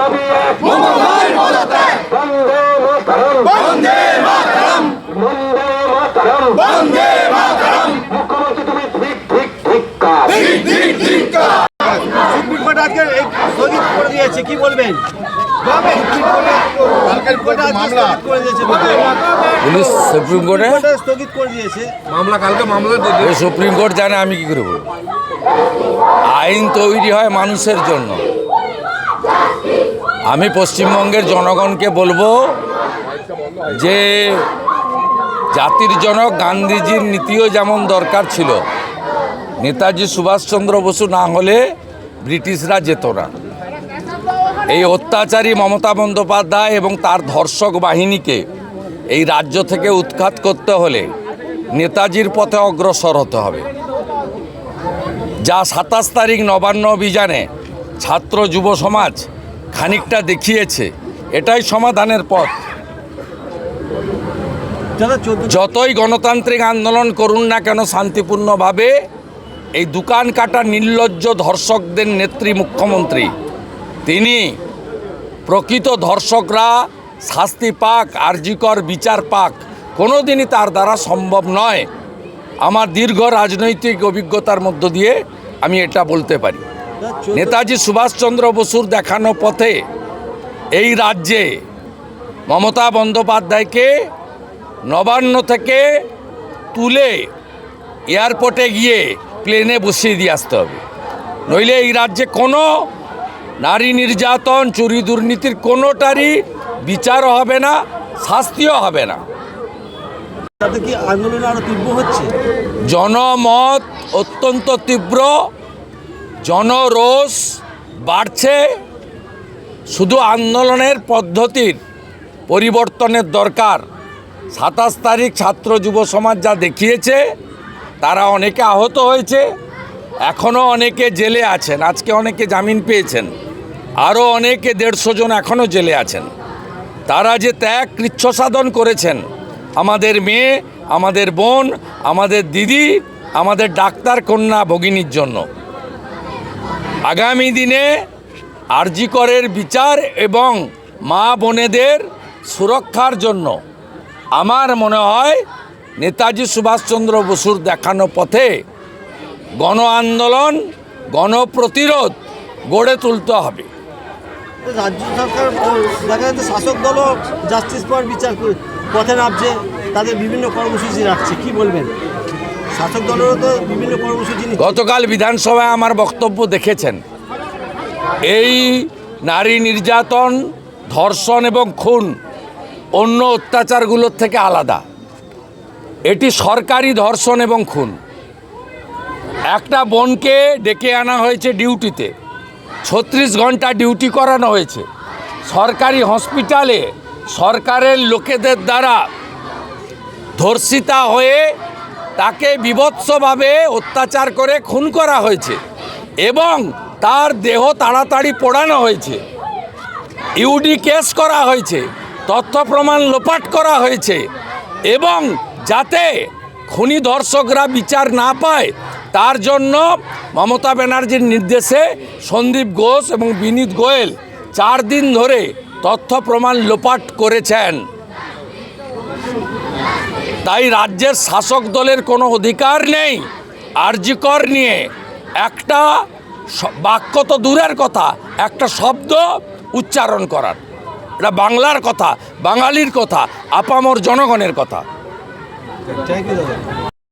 এক দাবি পদত্যাগ বন্দে মাতরম বন্দে বন্দে মাতরম মাতরম বন্দে মাতরম মুখ্যমন্ত্রী তুমি ঠিক ঠিক ধিক্কার ঠিক ঠিক ধিক্কার সুপ্রিম কোর্ট? আজকে স্থগিত করে দিয়েছে কি বলবেন সুপ্রিম কোর্ট স্থগিত করে দিয়েছে। দিয়েছে ওই সুপ্রিম কোর্ট জানে আমি কি করে বলব আইন তৈরি হয় মানুষের জন্য। আমি পশ্চিমবঙ্গের জনগণকে বলব যে জাতির জনক গান্ধীজির নীতিও যেমন দরকার ছিল, নেতাজি সুভাষচন্দ্র বসু না হলে ব্রিটিশরা যেত না। এই অত্যাচারী মমতা বন্দ্যোপাধ্যায় এবং তার ধর্ষক বাহিনীকে এই রাজ্য থেকে উৎখাত করতে হলে নেতাজির পথে অগ্রসর হতে হবে। যা সাতাশ তারিখ নবান্ন অভিযানে ছাত্র যুব সমাজ খানিকটা দেখিয়েছে এটাই সমাধানের পথ। যতই গণতান্ত্রিক আন্দোলন করুন না কেন শান্তিপূর্ণভাবে এই দোকান কাটা নির্লজ্জ ধর্ষকদের নেত্রী মুখ্যমন্ত্রী। তিনি প্রকৃত ধর্ষকরা শাস্তি পাক আর্জিকর বিচার পাক কোনোদিনই তার দ্বারা সম্ভব নয়। আমার দীর্ঘ রাজনৈতিক অভিজ্ঞতার মধ্য দিয়ে আমি এটা বলতে পারি। নেতাজি সুভাষচন্দ্র বসুর দেখানো পথে এই রাজ্যে মমতা বন্দ্যোপাধ্যায়কে নবান্ন থেকে তুলে এয়ারপোর্টে গিয়ে প্লেনে বসিয়ে দিয়ে আসতে হবে। নইলে এই রাজ্যে কোনো নারী নির্যাতন চুরি দুর্নীতির কোনোটারই বিচারও হবে না শাস্তিও হবে না। আন্দোলন আরও তীব্র হচ্ছে? জনমত অত্যন্ত তীব্র। জনরোষ বাড়ছে। শুধু আন্দোলনের পদ্ধতির পরিবর্তনের দরকার। সাতাশ তারিখ ছাত্র যুব সমাজ যা দেখিয়েছে, তারা অনেকে আহত হয়েছে এখনও অনেকে জেলে আছেন, আজকে অনেকে জামিন পেয়েছেন আরও অনেকে দেড়শো জন এখনও জেলে আছেন। তারা যে ত্যাগ কৃচ্ছ সাধন করেছেন, আমাদের মেয়ে, আমাদের বোন, আমাদের দিদি, আমাদের ডাক্তার কন্যা ভগিনীর জন্য। আগামী দিনে আরজিকরের বিচার এবং মা বোনেদের সুরক্ষার জন্য আমার মনে হয় নেতাজি সুভাষচন্দ্র বসুর দেখানো পথে গণ আন্দোলন গণপ্রতিরোধ গড়ে তুলতে হবে। রাজ্য সরকার, দেখা যাচ্ছে শাসক দলও জাস্টিস পাওয়ার বিচার পথে নামছে, তাদের বিভিন্ন কর্মসূচি রাখছে, কি বলবেন? গতকাল বিধানসভায় আমার বক্তব্য দেখেছেন। এই নারী নির্যাতন, ধর্ষণ এবং খুন অন্য অত্যাচারগুলোর থেকে আলাদা। এটি সরকারি ধর্ষণ এবং খুন। একটা বোনকে ডেকে আনা হয়েছে ডিউটিতে। ছত্রিশ ঘণ্টা ডিউটি করানো হয়েছে। সরকারি হসপিটালে সরকারের লোকেদের দ্বারা ধর্ষিতা হয়ে তাকে বিভৎসভাবে অত্যাচার করে খুন করা হয়েছে এবং তার দেহ তাড়াতাড়ি পোড়ানো হয়েছে। ইউডি কেস করা হয়েছে, তথ্য প্রমাণ লোপাট করা হয়েছে এবং যাতে খুনি ধর্ষকরা বিচার না পায়, তার জন্য মমতা ব্যানার্জির নির্দেশে সন্দীপ ঘোষ এবং বিনীত গোয়েল চার দিন ধরে তথ্য প্রমাণ লোপাট করেছেন। তাই রাজ্যের শাসক দলের কোনো অধিকার নেই আর্যিকর নিয়ে। একটা বাক্য তো দূরের কথা, একটা শব্দ উচ্চারণ করার। এটা বাংলার কথা, বাঙালির কথা, আপামর জনগণের কথা।